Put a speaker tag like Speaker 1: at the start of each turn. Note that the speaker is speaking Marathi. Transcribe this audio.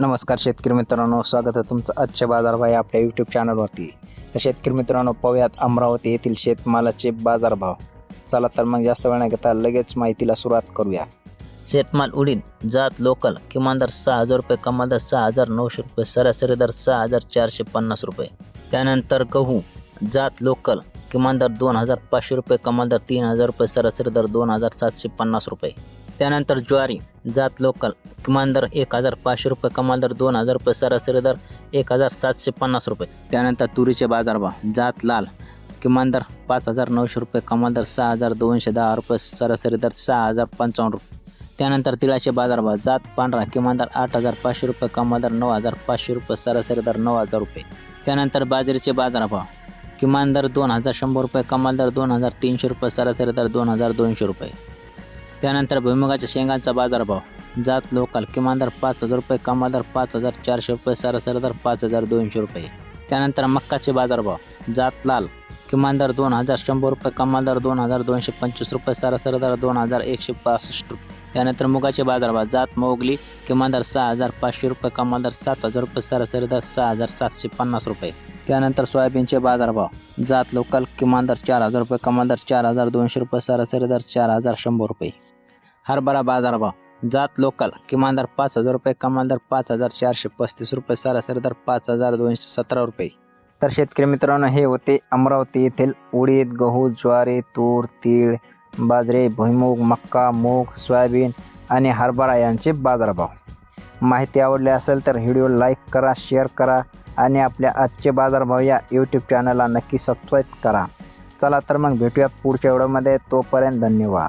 Speaker 1: नमस्कार शेतकरी मित्रांनो स्वागत आहे तुमचं आजच्या बाजारभाव या आपल्या यूट्यूब चॅनलवरती तर शेतकरी मित्रांनो पाहूयात अमरावती येथील शेतमालाचे बाजारभाव चला तर मग जास्त वेळ नाही घेता लगेच माहितीला सुरुवात करूया.
Speaker 2: शेतमाल उडीन जात लोकल किमान दर सहा हजार रुपये कमाल दर सहा हजार नऊशे रुपये सरासरी दर सहा हजार चारशे पन्नास रुपये. त्यानंतर गहू जात लोकल किमान दर दोन हजार पाचशे रुपये कमाल दर तीन हजार रुपये सरासरी दर दोन हजार सातशे पन्नास रुपये. त्यानंतर ज्वारी जात लोकल किमान दर एक हजार पाचशे रुपये कमाल दर दोन हजार रुपये सरासरी दर एक हजार सातशे पन्नास रुपये. त्यानंतर तुरीचे बाजारभाव जात लाल किमान दर पाच हजार नऊशे रुपये कमाल दर सहा हजार दोनशे दहा रुपये सरासरी दर सहा हजार पंचावन्न रुपये. त्यानंतर तिळाचे बाजारभाव जात पांढरा किमान दर आठ हजार पाचशे रुपये कमाल दर नऊ हजार पाचशे रुपये सरासरी दर नऊ हजार रुपये. त्यानंतर बाजरीचे बाजारभाव किमान दर दोन हजार शंभर रुपये कमाल दर दोन हजार तीनशे रुपये सरासरी दर दोन हजार दोनशे रुपये. त्यानंतर भुईमुगाच्या शेंगांचा बाजारभाव. जात लोकल किमान दर पाच हजार रुपये कमाल दर पाच हजार चारशे रुपये सरासरी दर पाच हजार दोनशे रुपये. त्यानंतर मक्काचे बाजारभाव. जात लाल किमान दर दोन हजार शंभर रुपये कमाल दर दोन हजार दोनशे पंचवीस रुपये सरासरी दर दोन हजार एकशे पासष्ट रुपये. त्यानंतर मुगाचे बाजारभाव. जात मोगली किमान दर सहा हजार पाचशे रुपये कमाल दर सात हजार रुपये सरासरी दर सहा हजार सातशे पन्नास रुपये. त्यानंतर सोयाबीनचे बाजारभाव. जात लोकल किमान दर चार हजार रुपये कमाल दर चार हजार दोनशे रुपये सरासरी दर चार हजार शंभर रुपये. हरभरा बाजारभाव. जात लोकल किमान दर पाच हजार रुपये कमाल दर पाच हजार चारशे पस्तीस रुपये सरासरी दर पाच हजार दोनशे सतरा रुपये.
Speaker 1: तर शेतकरी मित्रांनो हे होते अमरावती येथील उडीद गहू ज्वारी तूर तीळ बाजरी भुईमूग मक्का मूग सोयाबीन आणि हरभरा यांचे बाजारभाव. माहिती आवडली असेल तर व्हिडिओ लाईक करा शेअर करा. आणि आपल्या आजचे बाजारभाव या यूट्यूब चॅनलला नक्की सबस्क्राईब करा. चला तर मग भेटूया पुढच्या व्हिडिओमध्ये तोपर्यंत धन्यवाद.